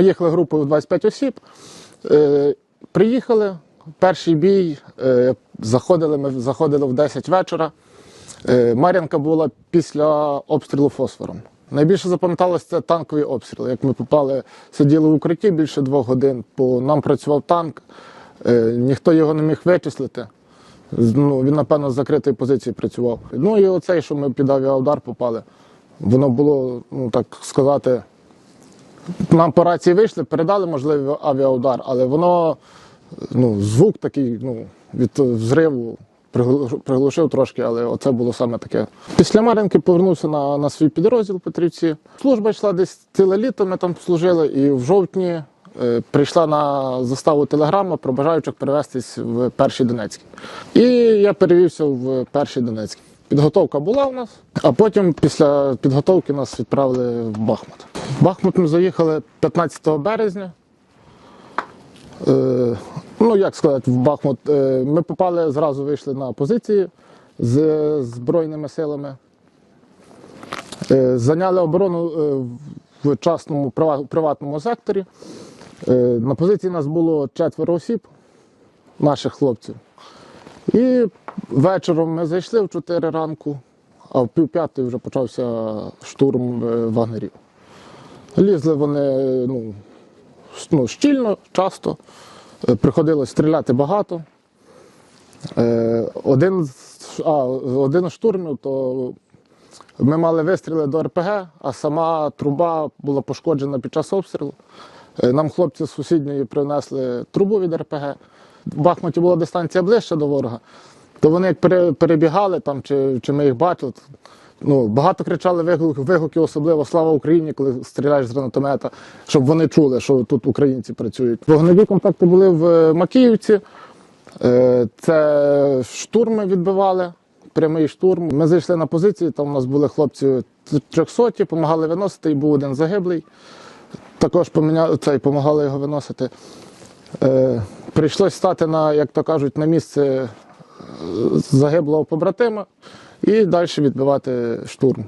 Поїхали групою 25 осіб. Е, приїхали, перший бій, е, заходили, ми заходили в 10 вечора. Е, Мар'янка була після обстрілу фосфором. Найбільше запам'яталось це танковий обстріл. Як ми попали, сиділи в укритті більше двох годин, по нам працював танк, ніхто його не міг вичислити. Ну, він, напевно, з закритої позиції працював. Ну і оцей, що ми під авіаудар попали, воно було, ну так сказати, нам по рації вийшли, передали можливий авіаудар, але воно, ну, звук такий, ну, від взриву приглушив трошки, але оце було саме таке. Після Мар'їнки повернувся на, на свій підрозділ Петрівці. Служба йшла десь ціле літо, ми там служили, і в жовтні е, прийшла на заставу телеграма про бажаючих перевестись в перший Донецький. І я перевівся в перший Донецький. Підготовка була у нас, а потім після підготовки нас відправили в Бахмут. Бахмут ми заїхали 15 березня. Е, ну, як сказати, в Бахмут. Е, ми попали, зразу вийшли на позиції з Збройними силами. Е, зайняли оборону е, в частному приватному секторі. Е, на позиції нас було четверо осіб, наших хлопців. І вечором ми зайшли в 4 ранку, а в пів п'ятої вже почався штурм е, вагнерів. Лізли вони ну, ну, щільно, часто. Е, Приходилось стріляти багато. Е, Один, а, один штурмів, то ми мали вистріли до РПГ, а сама труба була пошкоджена під час обстрілу. Е, Нам хлопці з сусідньої принесли трубу від РПГ. В Бахмуті була дистанція ближче до ворога. То вони як перебігали там, чи, чи ми їх бачили. Ну, багато кричали вигуки, вигуки, особливо Слава Україні, коли стріляєш з гранатомета, щоб вони чули, що тут українці працюють. Вогневі контакти були в е, Макіївці. Е, Це штурми відбивали, прямий штурм. Ми зайшли на позиції, там у нас були хлопці 300, допомагали виносити, і був один загиблий. Також цей, допомагали його виносити. Е, Прийшлось стати на, як то кажуть, на місце загиблого побратима і далі відбивати штурм.